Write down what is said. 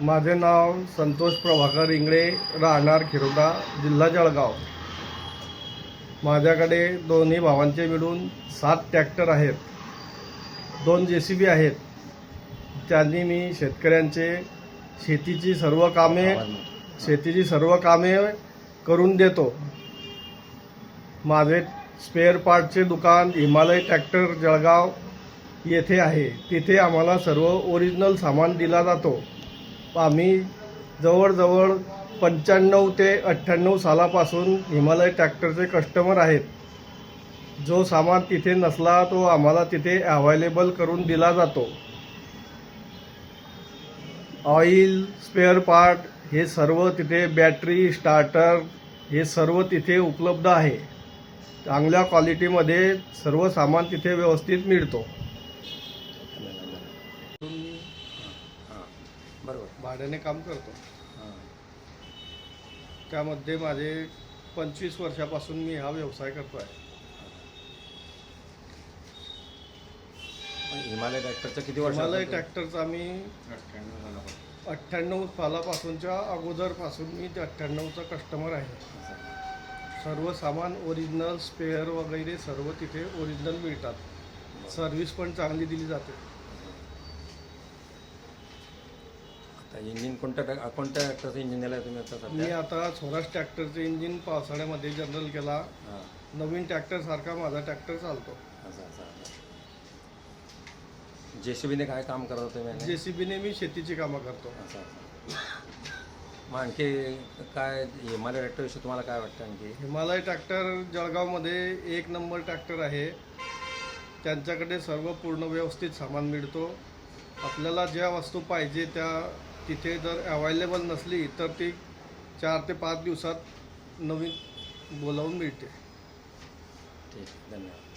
माझे नाव संतोष प्रभाकर इंगळे राहणार खिरोदा जिल्हा जळगाव. माझ्याकडे दोन्ही भावांचे मिळून सात ट्रॅक्टर आहेत. दोन जे सी बी आहेत. त्यांनी मी शेतकऱ्यांचे शेतीची सर्व कामे शेतीची सर्व कामे करून देतो. माझे स्पेअर पार्टचे दुकान हिमालय ट्रॅक्टर जळगाव येथे आहे. तिथे आम्हाला सर्व ओरिजिनल सामान दिला जातो. आम्ही जवळजवळ पंच्याण्णव ते अठ्ठ्याण्णव सालापासून हिमालय ट्रॅक्टरचे कस्टमर आहेत. जो सामान तिथे नसला तो आम्हाला तिथे अवेलेबल करून दिला जातो. ऑइल स्पेअर पार्ट हे सर्व तिथे बॅटरी स्टार्टर हे सर्व तिथे उपलब्ध आहे. चांगल्या क्वालिटीमध्ये सर्व सामान तिथे व्यवस्थित मिळतो. बरोबर. भाड्याने काम करतो. हां. त्यामध्ये माझे पंचवीस वर्षापासून मी हा व्यवसाय करतो आहे हिमालय ट्रॅक्टरचं किती वर्ष हिमालय ट्रॅक्टरचा मी अठ्ठ्याण्णव सालापासूनच्या अगोदरपासून मी ते अठ्ठ्याण्णवचा कस्टमर आहे. सर्व सामान ओरिजिनल स्पेअर वगैरे सर्व तिथे ओरिजिनल मिळतात. सर्व्हिस पण चांगली दिली जाते आता इंजिन कोणत्या ट्रॅ- कोणत्या ट्रॅक्टरचं इंजिन दिलं तुम्ही आता मी सध्या आता स्वराज ट्रॅक्टरचे इंजिन पावसाळ्यामध्ये जनरल केला. हां. नवीन ट्रॅक्टर सारखा माझा ट्रॅक्टर चालतो. असं असं असं जे सी बीने काय काम करत होते मी जे सी बीने मी शेतीची कामं करतो. असं असं मग आणखी काय हिमालय ट्रॅक्टरविषयी तुम्हाला काय वाटतं आणखी? हिमालय ट्रॅक्टर जळगावमध्ये एक नंबर ट्रॅक्टर आहे. त्यांच्याकडे सर्व पूर्ण व्यवस्थित सामान मिळतो. आपल्याला ज्या वस्तू पाहिजे त्या तिथे जर अवेलेबल नसली तर ती चार ते पाच दिवसात नवीन बोलावून मिळते. ठीक धन्यवाद.